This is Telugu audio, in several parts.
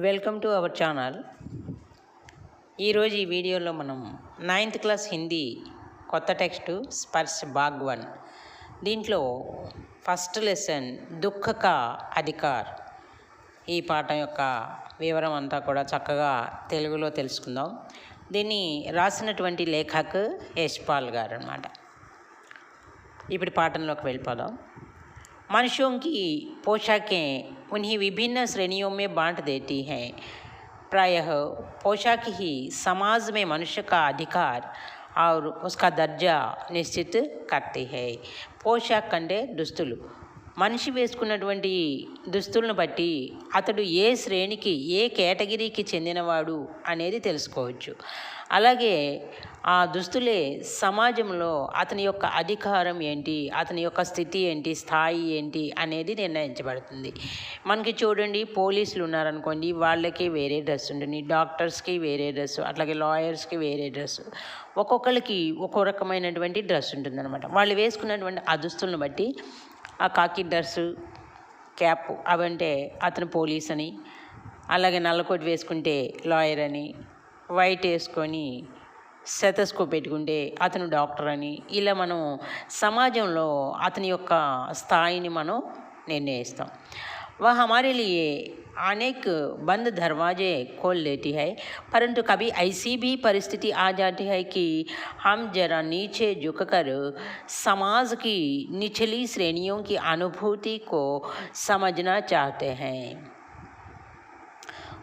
Welcome to our channel. ఈరోజు ఈ వీడియోలో మనం నైన్త్ క్లాస్ హిందీ కొత్త టెక్స్ట్ స్పర్శ భాగ్ వన్ దీంట్లో ఫస్ట్ లెసన్ దుఃఖ అధికార్. ఈ పాఠం యొక్క వివరం అంతా కూడా చక్కగా తెలుగులో తెలుసుకుందాం. దీన్ని రాసినటువంటి లేఖకు యశ్పాల్ గారు అనమాట ఇప్పుడు పాఠంలోకి వెళ్ళిపోదాం. मनुष्यों की पोशाकें उन्हीं विभिन्न श्रेणियों में बांट देती हैं। प्रायः पोशाक ही समाज में मनुष्य का अधिकार और उसका दर्जा निश्चित करती है। पोशाक कंडे दुस्तुलु। మనిషి వేసుకున్నటువంటి దుస్తులను బట్టి అతడు ఏ శ్రేణికి ఏ కేటగిరీకి చెందినవాడు అనేది తెలుసుకోవచ్చు. అలాగే ఆ దుస్తులే సమాజంలో అతని యొక్క అధికారం ఏంటి అతని యొక్క స్థితి ఏంటి స్థాయి ఏంటి అనేది నిర్ణయించబడుతుంది. మనకి చూడండి పోలీసులు ఉన్నారనుకోండి వాళ్ళకి వేరే డ్రెస్ ఉంటుంది. డాక్టర్స్కి వేరే డ్రెస్ అట్లాగే లాయర్స్కి వేరే డ్రెస్. ఒక్కొక్కరికి ఒక్కో రకమైనటువంటి డ్రెస్ ఉంటుందన్నమాట. వాళ్ళు వేసుకున్నటువంటి ఆ దుస్తులను బట్టి ఆ కాకి డ్రెస్సు క్యాప్ అవంటే అతను పోలీస్ అని అలాగే నల్లకోటి వేసుకుంటే లాయర్ అని వైట్ వేసుకొని సెతస్కోప్ పెట్టుకుంటే అతను డాక్టర్ అని ఇలా మనం సమాజంలో అతని యొక్క స్థాయిని మనం నిర్ణయిస్తాం. वह हमारे लिए अनेक बंद दरवाजे खोल देती है परंतु कभी ऐसी भी परिस्थिति आ जाती है कि हम जरा नीचे झुककर समाज की निचली श्रेणियों की अनुभूति को समझना चाहते हैं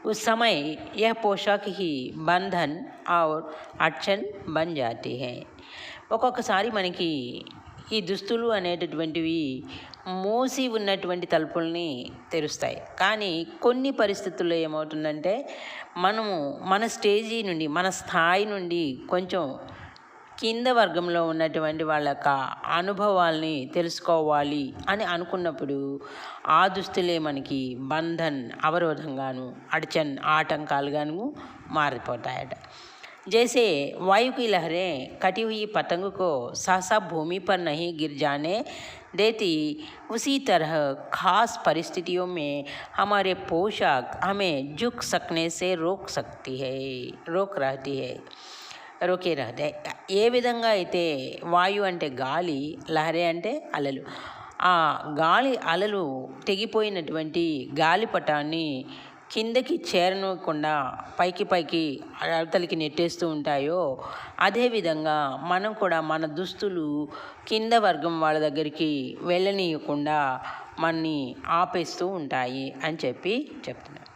उस समय यह पोशाक ही बंधन और अड़चन बन जाती है ఒక్కొక్కసారి మనకి ఈ దుస్తులు అనేటటువంటివి మూసి ఉన్నటువంటి తలుపుల్ని తెరుస్తాయి. కానీ కొన్ని పరిస్థితుల్లో ఏమవుతుందంటే మనము మన స్టేజీ నుండి మన స్థాయి నుండి కొంచెం కింద వర్గంలో ఉన్నటువంటి వాళ్ళ యొక్క అనుభవాల్ని తెలుసుకోవాలి అని అనుకున్నప్పుడు ఆ దుస్తులే మనకి బంధన్ అవరోధంగాను అడచన్ ఆటంకాలుగాను మారిపోతాయట. जैसे वायु की लहरें कटी हुई पतंग को सहसा भूमि पर नहीं गिर जाने देती उसी तरह खास परिस्थितियों में हमारे पोशाक हमें झुक सकने से रोक सकती है रोक रहती है రోకే రహతే ఏ విధంగా అయితే వాయు అంటే గాలి లహరే అంటే అలలు ఆ గాలి అలలు తెగిపోయినటువంటి గాలిపటాన్ని కిందకి చేరనకుండా పైకి పైకి అవతలికి నెట్టేస్తూ ఉంటాయో అదేవిధంగా మనం కూడా మన దుస్తులు కింద వర్గం వాళ్ళ దగ్గరికి వెళ్ళనీయకుండా మనని ఆపేస్తూ ఉంటాయి అని చెప్పి చెప్తున్నారు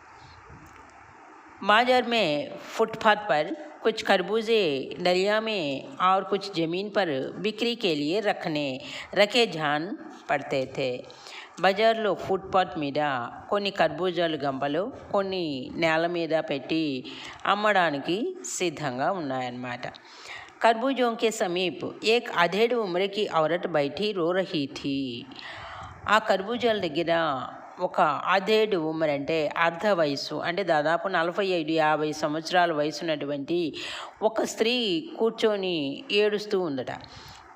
बाजार में फुटपाथ पर कुछ खरबूजे दरिया में और कुछ ज़मीन पर बिक्री के लिए रखने रखे जान पड़ते थे బజార్లో ఫుట్పాత్ మీద కొన్ని కర్బూజాలు గంపలు కొన్ని నేల మీద పెట్టి అమ్మడానికి సిద్ధంగా ఉన్నాయన్నమాట खरबूजों के समीप एक अधेड़ उम्र की औरत बैठी रो रही थी ఆ కర్బూజాల దగ్గర ఒక అధేడు ఉమ్మర్ అంటే అర్ధ వయసు అంటే దాదాపు నలభై ఐదు యాభై సంవత్సరాల వయసు ఉన్నటువంటి ఒక స్త్రీ కూర్చొని ఏడుస్తూ ఉందట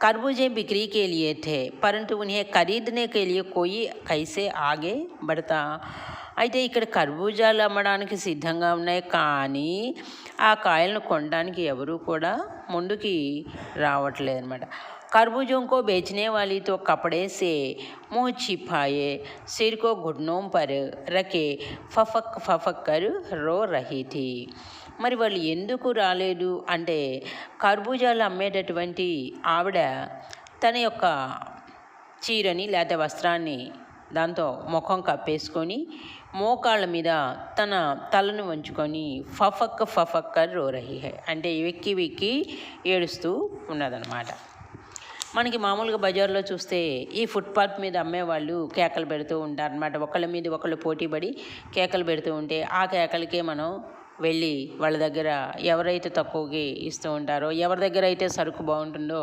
खरबूजे बिक्री के लिए थे परंतु उन्हें खरीदने के लिए कोई कैसे आगे बढ़ता అయితే ఇక్కడ కర్బూజాలు అమ్మడానికి సిద్ధంగా ఉన్నాయి కానీ ఆ కాయలను కొనడానికి ఎవరు కూడా ముందుకి రావట్లేదు అనమాట खरबूजों को बेचने वाली तो कपड़े से मुंह छिपाए सिर को घुटनों पर रखे फफक फफक कर रो रही थी మరి వాళ్ళు ఎందుకు రాలేదు? అంటే కర్బూజాలు అమ్మేటటువంటి ఆవిడ తన యొక్క చీరని లేదా వస్త్రాన్ని దాంతో ముఖం కప్పేసుకొని మోకాళ్ళ మీద తన తలను వంచుకొని ఫఫక్క ఫఫక్క రోరహి అంటే వెక్కి వెక్కి ఏడుస్తూ ఉన్నదనమాట మనకి మామూలుగా బజార్లో చూస్తే ఈ ఫుట్పాత్ మీద అమ్మేవాళ్ళు కేకలు పెడుతూ ఉంటారు అనమాట ఒకళ్ళ మీద ఒకళ్ళు పోటీపడి కేకలు పెడుతూ ఉంటే ఆ కేకలకే మనం వెళ్ళి వాళ్ళ దగ్గర ఎవరైతే తక్కువకి ఇస్తూ ఉంటారో ఎవరి దగ్గర అయితే సరుకు బాగుంటుందో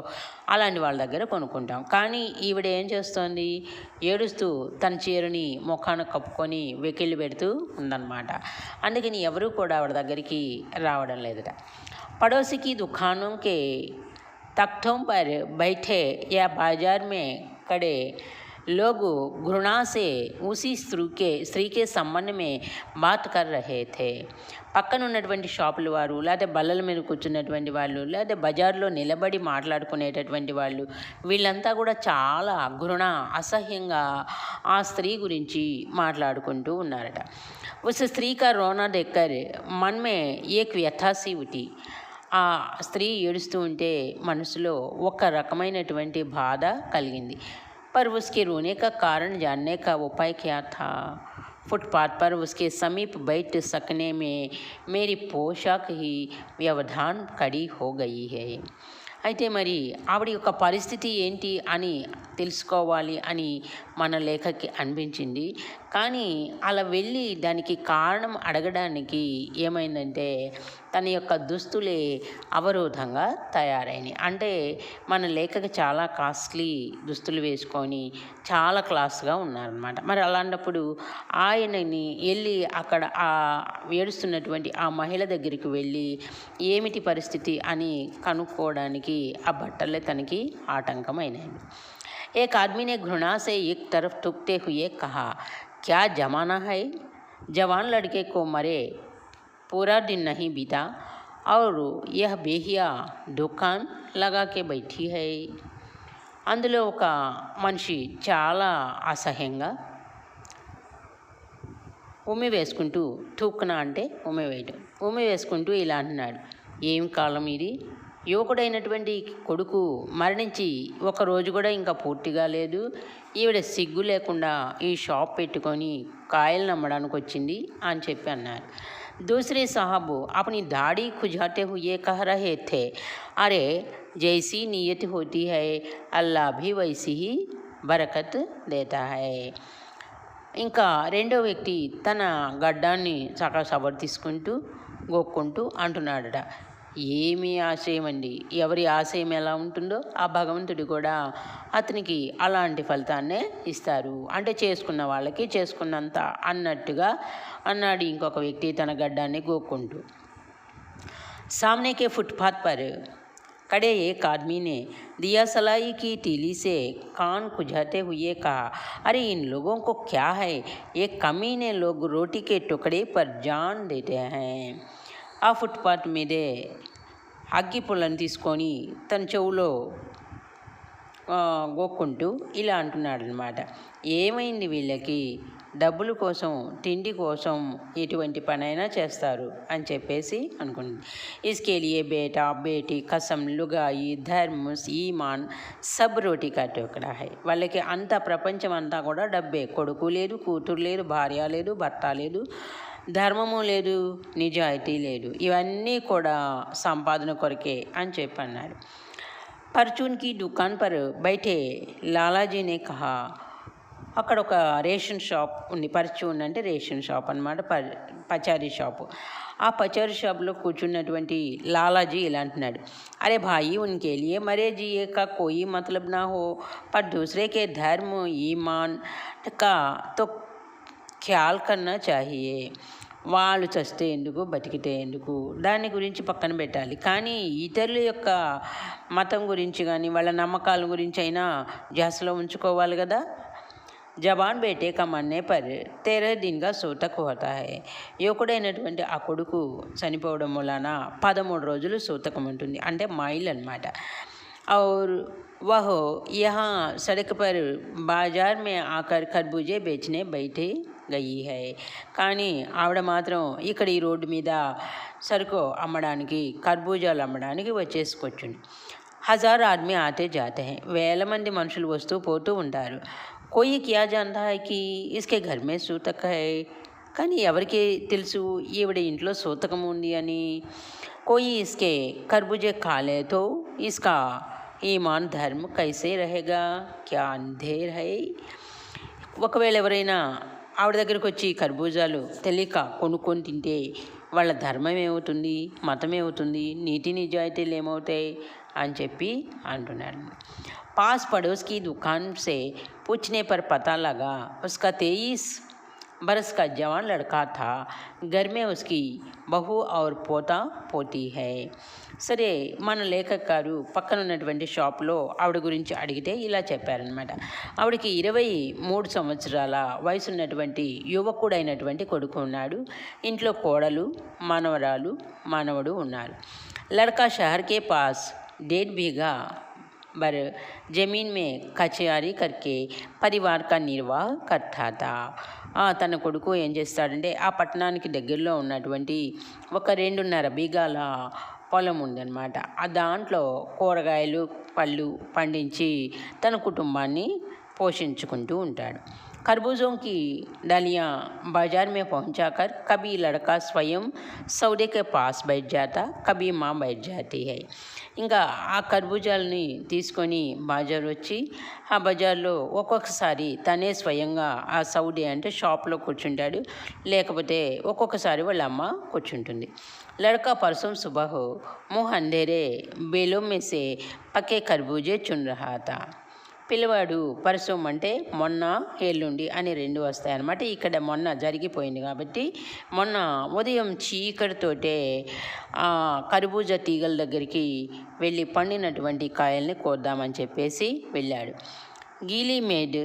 అలాంటి వాళ్ళ దగ్గర కొనుక్కుంటాం కానీ ఈవిడ ఏం చేస్తోంది ఏడుస్తూ తన చీరని ముఖాన కప్పుకొని వెకిళ్ళు పెడుతూ ఉందన్నమాట అందుకని ఎవరు కూడా ఆవిడ దగ్గరికి రావడం లేదట పడోసికి దుకాణంకి तख्तों पर बैठे या बाजार में खड़े लोग घृणा से उसी स्त्री के स्त्री के संबंध में बात कर रहे थे పక్కన ఉన్నటువంటి షాపుల వారు లేకపోతే బల్లల మీద కూర్చున్నటువంటి వాళ్ళు లేకపోతే బజార్లో నిలబడి మాట్లాడుకునేటటువంటి వాళ్ళు వీళ్ళంతా కూడా చాలా घृणा అసహ్యంగా ఆ స్త్రీ గురించి మాట్లాడుకుంటూ ఉన్నారట उस स्त्री का रोना देखकर मन में एक व्यथा सी उठी ఆ స్త్రీ ఏడుస్తూ ఉంటే మనసులో ఒక రకమైనటువంటి బాధ కలిగింది पर उसके रोने का कारण जानने का उपाय क्या था फुटपाथ पर उसके समीप बैठ सकने में मेरी पोशाक ही व्यवधान खड़ी हो गई है అయితే మరి ఆవిడ యొక్క పరిస్థితి ఏంటి అని తెలుసుకోవాలి అని మన లేఖకి అనిపించింది. కానీ అలా వెళ్ళి దానికి కారణం అడగడానికి ఏమైందంటే తన యొక్క దుస్తులే అవరోధంగా తయారైనాయి. అంటే మన లేఖకి చాలా కాస్ట్లీ దుస్తులు వేసుకొని చాలా క్లాస్గా ఉన్నారనమాట మరి అలాంటప్పుడు ఆయనని వెళ్ళి అక్కడ ఆ ఏడుస్తున్నటువంటి ఆ మహిళ దగ్గరికి వెళ్ళి ఏమిటి పరిస్థితి అని కనుక్కోవడానికి ఆ బట్టలే తనకి ఆటంకమైనాయి एक आदमी ने घृणा से एक तरफ थूकते हुए कहा क्या जमाना है जवान लड़के को मरे पूरा दिन नहीं बीता और यह बेहिया दुकान लगा के बैठी है అందులో ఒక మనిషి చాలా అసహ్యంగా ఉమ్మి వేసుకుంటూ తూక్కున అంటే ఉమ్మి వేయటం ఉమ్మి వేసుకుంటూ ఇలా అంటున్నాడు ఏం కాలం ఇది యువకుడైనటువంటి కొడుకు మరణించి ఒక రోజు కూడా ఇంకా పూర్తిగా లేదు ఈవిడ సిగ్గు లేకుండా ఈ షాప్ పెట్టుకొని కాయలు నమ్మడానికి వచ్చింది అని చెప్పి అన్నారు दूसरे साहब अपनी दाढ़ी खुजाते हुए कह रहे थे अरे जैसी नीयत होती है अल्लाह भी वैसी ही बरकत देता है ఇంకా రెండో వ్యక్తి తన గడ్డాన్ని సగ సబర్ తీసుకుంటూ గోక్కుంటూ అంటున్నాడట ఏమి ఆశయం అండి ఎవరి ఆశయం ఎలా ఉంటుందో ఆ భగవంతుడు కూడా అతనికి అలాంటి ఫలితాన్నే ఇస్తారు అంటే చేసుకున్న వాళ్ళకి చేసుకున్నంత అన్నట్టుగా అన్నాడు ఇంకొక వ్యక్తి తన గడ్డాన్ని గోక్కుంటూ सामने के फुटपाथ पर खड़े एक आदमी ने दिया सलाई की तीली से कान खुजाते हुए कहा अरे इन लोगों को क्या है ये कमीने लोग रोटी के टुकड़े पर जान देते हैं ఆ ఫుట్పాత్ మీదే అగ్గి పుల్లని తీసుకొని తన చెవులో గోక్కుంటూ ఇలా అంటున్నాడు అనమాట ఏమైంది వీళ్ళకి? డబ్బుల కోసం తిండి కోసం ఎటువంటి పనైనా చేస్తారు అని చెప్పేసి అనుకుంది ఇస్కేలియే బేటా బేటీ కసం లుగాయి ధర్మస్ ఈమాన్ సబ్ రోటీ కా టోకడా హై వాళ్ళకి అంత ప్రపంచం అంతా కూడా డబ్బే. కొడుకు లేదు కూతురు లేదు భార్య లేదు భర్త లేదు. ధర్మము లేదు నిజాయితీ లేదు. ఇవన్నీ కూడా సంపాదన కొరకే అని చెప్పి అన్నారు పర్చూన్కి దుకాన్ పరు బయటే లాలాజీనే కహా. అక్కడ ఒక రేషన్ షాప్ ఉంది పర్చూన్ అంటే రేషన్ షాప్ అనమాట పచారీ షాపు. ఆ పచారీ షాప్లో కూర్చున్నటువంటి లాలాజీ ఇలా అంటున్నాడు. అరే భాయి ఉనికేలియే మరే జియే కా కోయి మతలబ్ నా హో పర్ దూసరేకే ధర్మం ధర్మ ఈమాన్ కా తో ఖ్యాల్ కన్నా చాహియే వాళ్ళు చస్తే ఎందుకు బతికితే ఎందుకు దాని గురించి పక్కన పెట్టాలి కానీ ఇతరుల యొక్క మతం గురించి కానీ వాళ్ళ నమ్మకాల గురించి అయినా జాసలో ఉంచుకోవాలి కదా జవాన్ బేటే కమన్నే పర్ తెర దిన్గా సూతకు హోతా హై యువకుడైనటువంటి ఆ కొడుకు చనిపోవడం వలన పదమూడు రోజులు సూతకం ఉంటుంది అంటే మైల్ అనమాట और वह यहाँ सड़क पर बाजार में आकर खरबूजे बेचने बैठे గయి హై. కానీ ఆవిడ మాత్రం ఇక్కడ ఈ రోడ్డు మీద సరుకు అమ్మడానికి కర్బూజాలు అమ్మడానికి వచ్చేసుకొచ్చింది. హజార్ ఆద్మీ ఆతే జాతే హై. వేల మంది మనుషులు వస్తూ పోతూ ఉంటారు. కోయి క్యా జాంతా హై కి ఇస్కే ఘర్ మే సూతక్ హై? కానీ ఎవరికి తెలుసు? ఈవిడ ఇంట్లో సూతకం ఉంది అని. కోయి ఇస్కే కర్బూజే ఖాలే తో ఇస్కా ఈమాన్ ధర్మ కైసే రహేగా? క్యా అంధేర్ హై? ఒకవేళ ఎవరైనా ఆవిడ దగ్గరికి వచ్చి కర్బూజాలు తెలియక కొనుక్కొని తింటే వాళ్ళ ధర్మం ఏమవుతుంది మతం ఏమవుతుంది నీతి నిజాయితీలు ఏమవుతాయి అని చెప్పి అంటున్నాడు पास पड़ोस की दुकान से पूछने पर पता लगा उसका तेईस बरस का जवान लड़का था। घर में उसकी బహు ఔర్ పోత పోతీ హై సరే మన లేఖక్ గారు పక్కన ఉన్నటువంటి షాప్లో ఆవిడ గురించి అడిగితే ఇలా చెప్పారనమాట ఆవిడకి ఇరవై మూడు సంవత్సరాల వయసు ఉన్నటువంటి యువకుడైనటువంటి కొడుకు ఉన్నాడు. ఇంట్లో కోడలు మనవరాలు మానవుడు ఉన్నారు. లడకా షహర్కే పాస్ డేట్ బీగా बर జమీన్ మే कचहरी కర్కే परिवार का निर्वाह करता తన కొడుకు ఏం చేస్తాడంటే ఆ పట్టణానికి దగ్గరలో ఉన్నటువంటి ఒక రెండున్నర బీగాల పొలం ఉందన్నమాట. ఆ దాంట్లో కూరగాయలు పళ్ళు పండించి తన కుటుంబాన్ని పోషించుకుంటూ ఉంటాడు. खरबूजों की डालियाँ बाजार में पहुंचाकर कभी लड़का स्वयं सौदे के पास बैठ जाता कभी माँ बैठ जाती है ఇంకా ఆ కర్బూజాలని తీసుకొని బాజార్ వచ్చి ఆ బజార్లో ఒక్కొక్కసారి తనే స్వయంగా ఆ సౌడే అంటే షాప్లో కూర్చుంటాడు లేకపోతే ఒక్కొక్కసారి వాళ్ళ అమ్మ కూర్చుంటుంది लड़का परसों सुबह मुँह अंधेरे बेलों में से पके खरबूजे चुन रहा था పిల్లవాడు పరశుం అంటే మొన్న ఎల్లుండి అని రెండు వస్తాయి అన్నమాట ఇక్కడ మొన్న జరిగిపోయింది కాబట్టి మొన్న ఉదయం చీకటితోటే ఆ కర్బూజా తీగల దగ్గరికి వెళ్ళి పండినటువంటి కాయల్ని కోద్దామని చెప్పేసి వెళ్ళాడు గీలీ మేడ్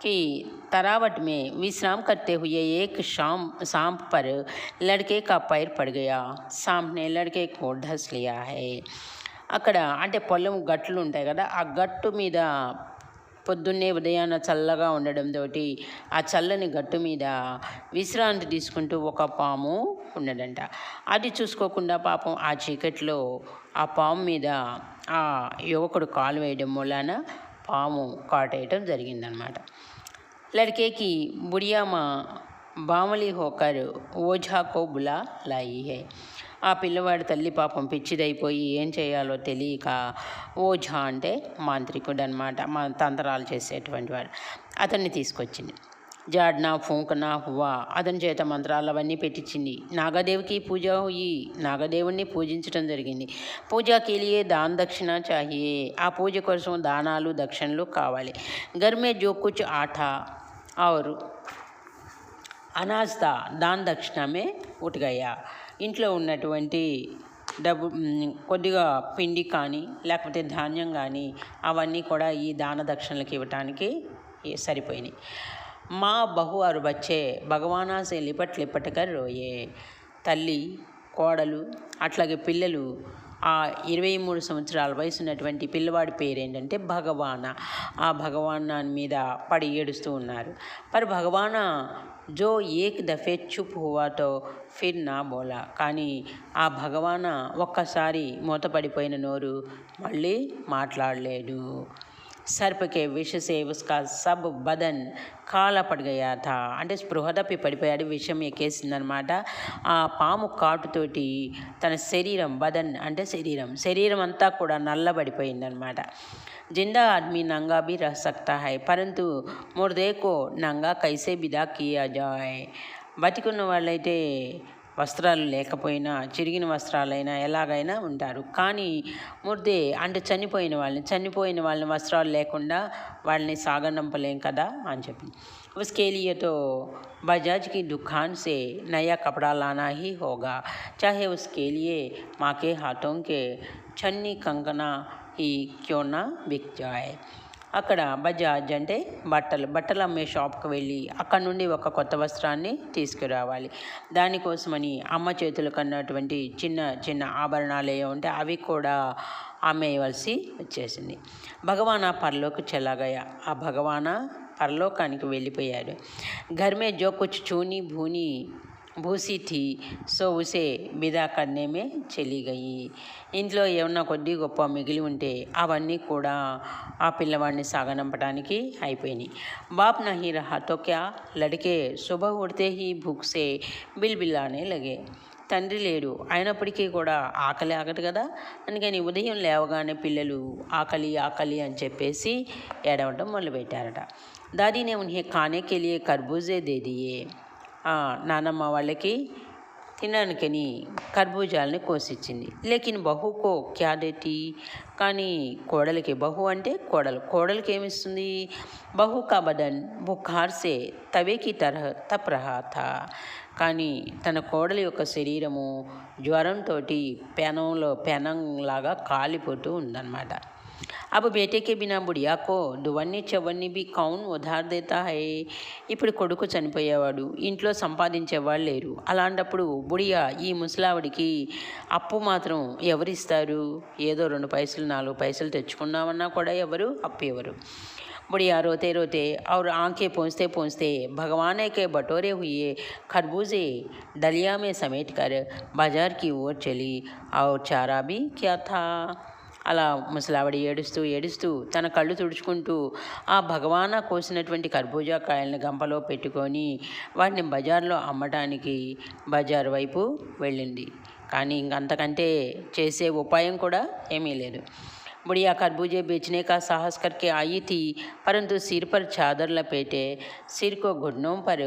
कि तरावट में विश्राम करते हुए एक शाम सांप पर लड़के का पैर पड़ गया सांप ने लड़के को ढस लिया है అక్కడ అంటే పొలం గట్లు ఉంటాయి కదా ఆ గట్టు మీద పొద్దున్నే ఉదయాన చల్లగా ఉండడం తోటి ఆ చల్లని గట్టు మీద విశ్రాంతి తీసుకుంటూ ఒక పాము ఉన్నదంట అది చూసుకోకుండా పాపం ఆ చీకట్లో ఆ పాము మీద ఆ యువకుడు కాలు వేయడం మూలాన పాము కాటేయటం జరిగిందనమాట. లడికేకి బుడియామా బామలి హోకర్ ఓజాకో బులా లాయి హే ఆ పిల్లవాడి తల్లి పాపం పిచ్చిదైపోయి ఏం చేయాలో తెలియక ఓఝా అంటే మాంత్రికుడు అనమాట మా తంత్రాలు చేసేటువంటి వాడు. అతన్ని తీసుకొచ్చింది. జాడ్నా ఫూంకనా హువా అతని చేత మంత్రాలు అవన్నీ పెట్టించింది నాగదేవికి పూజ ఈ నాగదేవుణ్ణి పూజించడం జరిగింది. పూజకి లియే దాన్ దక్షిణ చాహియే ఆ పూజ కోసం దానాలు దక్షిణలు కావాలి. గర్మే జో కుచ్ ఆఠా ఆరు అనాజ్ దా దక్షిణమే ఉటగయ్యా ఇంట్లో ఉన్నటువంటి డబ్బు కొద్దిగా పిండి కానీ లేకపోతే ధాన్యం కానీ అవన్నీ కూడా ఈ దాన దక్షిణలకు ఇవ్వటానికి సరిపోయినాయి. మా బహు అరు బచ్చే భగవానా సే రోయే. తల్లి కోడలు అట్లాగే పిల్లలు ఆ ఇరవై మూడు సంవత్సరాల వయసు ఉన్నటువంటి పిల్లవాడి పేరు ఏంటంటే భగవాన. ఆ భగవాన్ మీద పడి ఏడుస్తూ ఉన్నారు. మరి భగవాన జో ఏక్ దఫే చుప్ హువాతో ఫిర్ నా బోలా కానీ ఆ భగవాన ఒక్కసారి మూతపడిపోయిన నోరు మళ్ళీ మాట్లాడలేడు। సర్పకే కే విష సబ్ బదన్ కాల పడగయా థా అంటే స్పృహ తప్పి పడిపోయాడు విషం ఎక్కేసిందనమాట। ఆ పాము కాటుతోటి తన శరీరం బదన్ అంటే శరీరం శరీరం అంతా కూడా నల్లబడిపోయిందనమాట। जिंदा आदमी नंगा भी रह सकता है परंतु मुर्दे को नंगा कैसे विदा किया जाए బతికున్న వాళ్ళైతే వస్త్రాలు లేకపోయినా చిరిగిన వస్త్రాలైనా ఎలాగైనా ఉంటారు కానీ ముర్దే అంటే చనిపోయిన వాళ్ళని చనిపోయిన వాళ్ళని వస్త్రాలు లేకుండా వాళ్ళని సాగనంపలేం కదా అని చెప్పి उसके लिए तो बजाज की दुकान से नया कपड़ा लाना ही होगा चाहे उसके लिए माँ के हाथों के छन्नी कंगना ఈ క్యోనా విక్జాయ్ అక్కడ బజాజ్ అంటే బట్టలు బట్టలు అమ్మే షాప్కి వెళ్ళి అక్కడ నుండి ఒక కొత్త వస్త్రాన్ని తీసుకురావాలి. దానికోసమని అమ్మ చేతులు కన్నటువంటి చిన్న చిన్న ఆభరణాలు ఏవి ఉంటే అవి కూడా అమ్మేయవలసి వచ్చేసింది. భగవాన పరలోకి చెలాగయ్య ఆ భగవాన పరలోకానికి వెళ్ళిపోయాడు. ఘర్మే జో చూని భూని भूनी భూసి థీ సో ఉసే విదా కన్నేమే చెలిగయి. ఇంట్లో ఏమన్నా కొద్ది గొప్ప మిగిలి ఉంటే అవన్నీ కూడా ఆ పిల్లవాడిని సాగనంపడానికి అయిపోయినాయి బాప్ నహీ రహా తో క్యా లడికే శుభ ఉడితే హీ భూక్సే బిల్బిల్లానే లగే. తండ్రి లేడు అయినప్పటికీ కూడా ఆకలి ఆగదు కదా. అందుకని ఉదయం లేవగానే పిల్లలు ఆకలి ఆకలి అని చెప్పేసి ఏడవటం మొదలుపెట్టారట. దాదీనే ఉన్హే కానే కెలియే కర్బూజే దే దియే. నానమ్మ వాళ్ళకి తినడానికని కర్బూజాలని కోసిచ్చింది. లేకిన్ బహుకో క్యా కానీ కోడలికి బహు అంటే కోడలు. కోడలికి ఏమిస్తుంది? బహు కబడన్ బుఖార్సే తవేకి తరహ తప్రహాత. కానీ తన కోడలి యొక్క శరీరము జ్వరంతో పెనంలో పెనంలాగా కాలిపోతూ ఉందన్నమాట. अब बेटे के बिना बुढ़िया को దువన్ని చెవన్ని బి కౌన్ ఉధార్ దేతా హై ఇప్పుడు కొడుకు చనిపోయేవాడు ఇంట్లో సంపాదించేవాళ్ళు లేరు అలాంటప్పుడు బుడియా ఈ ముసలావిడికి అప్పు మాత్రం ఎవరిస్తారు ఏదో రెండు పైసలు నాలుగు పైసలు తెచ్చుకుందామన్నా కూడా ఎవరు అప్పు ఎవరు बुढ़िया रोते रोते और आंखें पोंछते पोंछते भगवान के बटोरे हुए खरबूजे डलिया में समेट कर बाजार की ओर चली और चारा भी क्या था అలా ముసలావిడ ఏడుస్తూ ఏడుస్తూ తన కళ్ళు తుడుచుకుంటూ ఆ భగవాన కోసినటువంటి కర్బూజా కాయలను గంపలో పెట్టుకొని వాటిని బజార్లో అమ్మటానికి బజార్ వైపు వెళ్ళింది. కానీ ఇంకంతకంటే చేసే ఉపాయం కూడా ఏమీ లేదు. बुढ़िया खरबूजे बेचने का साहस करके आई थी परंतु सिर पर चादर लपेटे सिर को घुटनों पर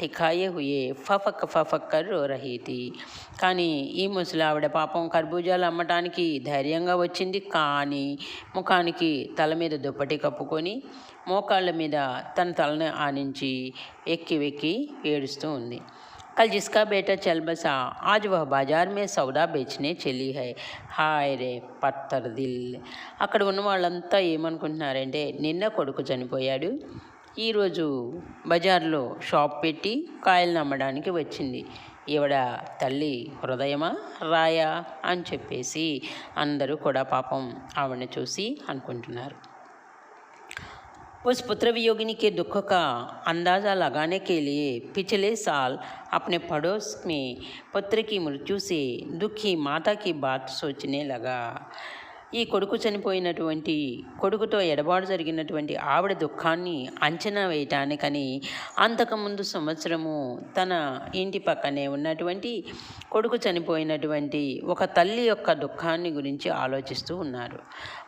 टिकाए हुए फफक फफक कर रो रही थी కానీ ఈ ముసలావిడ పాపం కర్బూజాలు అమ్మటానికి ధైర్యంగా వచ్చింది కానీ ముఖానికి తల మీద దుప్పటి కప్పుకొని మోకాళ్ళ మీద తన తలని ఆనించి ఎక్కి వెక్కి ఏడుస్తూ ఉంది कल जिसका बेटा चल बसा आज वह बाजार में సౌదా బేచనే చెల్లి హై హాయ్ రే పత్తర్ దిల్ అక్కడ ఉన్న వాళ్ళంతా ఏమనుకుంటున్నారంటే నిన్న కొడుకు చనిపోయాడు ఈరోజు బజార్లో షాప్ పెట్టి కాయలను అమ్మడానికి వచ్చింది ఈవిడ తల్లి హృదయమా రాయా అని చెప్పేసి అందరూ కూడా పాపం ఆవిడని చూసి అనుకుంటున్నారు उस पुत्र वियोगिनी के दुख का अंदाज़ा लगाने के लिए पिछले साल अपने पड़ोस में पुत्र की मृत्यु से दुखी माता की बात सोचने लगा। ఈ కొడుకు చనిపోయినటువంటి కొడుకుతో ఎడబాటు జరిగినటువంటి ఆవిడ దుఃఖాన్ని అంచనా వేయటానికని అంతకుముందు సంవత్సరము తన ఇంటి పక్కనే ఉన్నటువంటి కొడుకు చనిపోయినటువంటి ఒక తల్లి యొక్క దుఃఖాన్ని గురించి ఆలోచిస్తూ ఉన్నారు.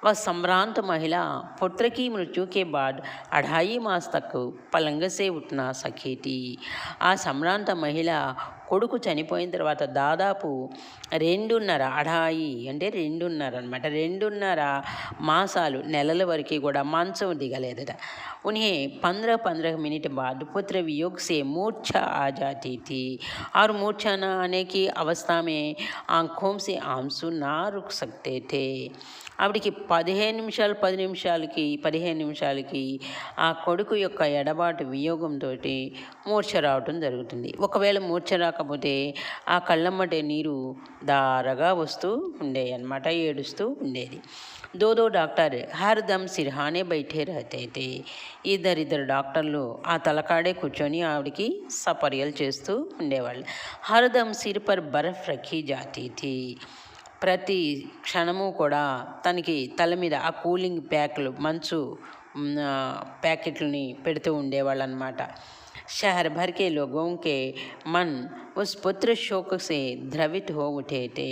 ఒక సంభ్రాంత మహిళ పుత్రకి మృత్యుకే బాద్ అఢాయి మాస్తకు పలంగసే ఉట్నా సఖేటి. ఆ సంభ్రాంత మహిళ కొడుకు చనిపోయిన తర్వాత దాదాపు రెండున్నర అడాయి అంటే రెండున్నర అనమాట రెండున్నర మాసాలు నెలల వరకు కూడా మంచం దిగలేదట. उन्हें पंद्रह पंद्रह मिनट बाद पुत्र वियोग से मूर्छा आ जाती थी और मूर्छा न आने की अवस्था में आंखों से आंसू ना रुक सकते थे ఆవిడికి పదిహేను నిమిషాలు పది నిమిషాలకి పదిహేను నిమిషాలకి ఆ కొడుకు యొక్క ఎడబాటు వియోగంతో మూర్ఛ రావటం జరుగుతుంది ఒకవేళ మూర్ఛ రాకపోతే ఆ కళ్ళమ్మటే నీరు దారగా వస్తూ ఉండేవి అనమాట ఏడుస్తూ ఉండేది దో దో డాక్టర్ सिरहाने बैठे సిర్హానే బయటే ఇద్దరు ఇద్దరిద్దరు డాక్టర్లు ఆ తలకాడే కూర్చొని ఆవిడకి సపర్యలు చేస్తూ ఉండేవాళ్ళు హరదం సిరిపర్ సిర్ పర్ బర్ఫ్ రఖీ జాతీ థీ ప్రతి క్షణము కూడా తనకి తల మీద ఆ కూలింగ్ ప్యాక్లు మంచు ప్యాకెట్లని పెడుతూ ఉండేవాళ్ళు అనమాట शहर भर के लोगों के मन उस पुत्र शोक से ద్రవిత్ హో ఉఠేతే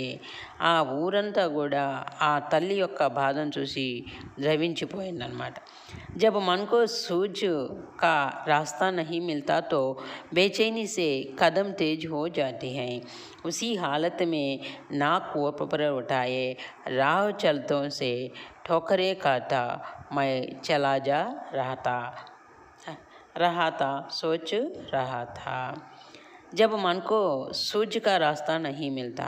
ఆ ఊరంతా కూడా ఆ తల్లి యొక్క బాధను చూసి ద్రవించిపోయిందనమాట जब मन को सूझ का रास्ता नहीं मिलता तो बेचैनी से कदम तेज हो जाते हैं उसी हालत में नाक कोप पर उठाए राह चलतों से ठोकरे खाता मैं चला जा रहा था रहा था सोच रहा था జబ్ మనకో సూచిక రాస్తా నహి మిల్తా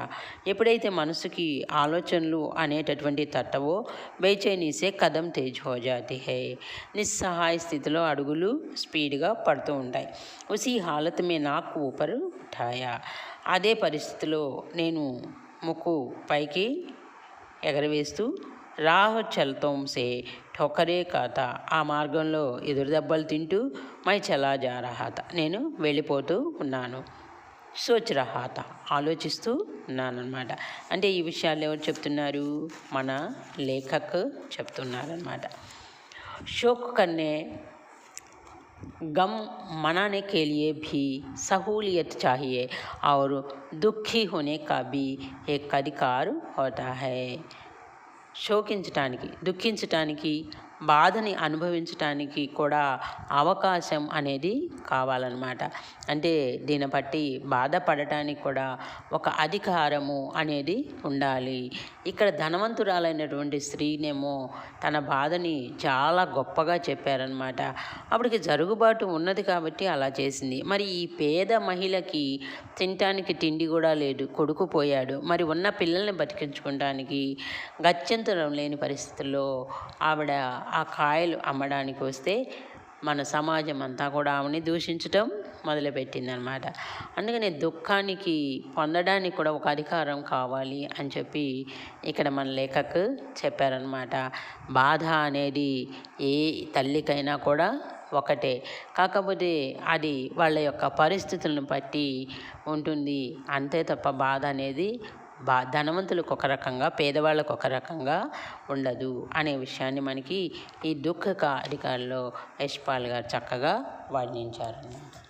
ఎప్పుడైతే మనసుకి ఆలోచనలు అనేటటువంటి తట్టవో బేచైనీసే కదం తేజ్ హో జాతి హై నిస్సహాయ స్థితిలో అడుగులు స్పీడ్గా పడుతూ ఉంటాయి ఉసి హాలత్ మే నాకు ఊపర్ ఉఠాయా అదే పరిస్థితిలో నేను ముక్కు పైకి ఎగరవేస్తూ రాహ చల్తం సే ఠొకరే కాత ఆ మార్గంలో ఎదురు దెబ్బలు తింటూ మై చలా జా రహాత నేను వెళ్ళిపోతూ ఉన్నాను సోచ్ రహాత ఆలోచిస్తూ ఉన్నానన్నమాట అంటే ఈ విషయాలు ఎవరు చెప్తున్నారు మన లేఖక్ చెప్తున్నారనమాట షోక్ కన్నే गम मनाने के लिए भी सहूलियत चाहिए और दुखी होने का भी एक अधिकार होता है శోకించటానికి దుఃఖించటానికి బాధని అనుభవించటానికి కూడా అవకాశం అనేది కావాలన్నమాట. అంటే దీన్ని బట్టి బాధపడటానికి కూడా ఒక అధికారము అనేది ఉండాలి. ఇక్కడ ధనవంతురాలైనటువంటి స్త్రీనేమో తన బాధని చాలా గొప్పగా చెప్పారనమాట అప్పటికి జరుగుబాటు ఉన్నది కాబట్టి అలా చేసింది. మరి ఈ పేద మహిళకి తినటానికి తిండి కూడా లేదు కొడుకు పోయాడు. మరి ఉన్న పిల్లల్ని బతికించుకోవడానికి గత్యంతరం లేని పరిస్థితుల్లో ఆవిడ ఆ కాయలు అమ్మడానికి వస్తే మన సమాజం అంతా కూడా ఆమెని దూషించటం మొదలుపెట్టిందనమాట అందుకనే దుఃఖానికి పొందడానికి కూడా ఒక అధికారం కావాలి అని చెప్పి ఇక్కడ మన లేఖకు చెప్పారనమాట బాధ అనేది ఏ తల్లికైనా కూడా ఒకటే. కాకపోతే అది వాళ్ళ యొక్క పరిస్థితులను బట్టి ఉంటుంది. అంతే తప్ప బాధ అనేది బా ధనవంతులకు ఒక రకంగా పేదవాళ్ళకు ఒక రకంగా ఉండదు అనే విషయాన్ని మనకి ఈ దుఃఖ అధికారులు యశ్పాల్ గారు చక్కగా వర్ణించారన్నమాట.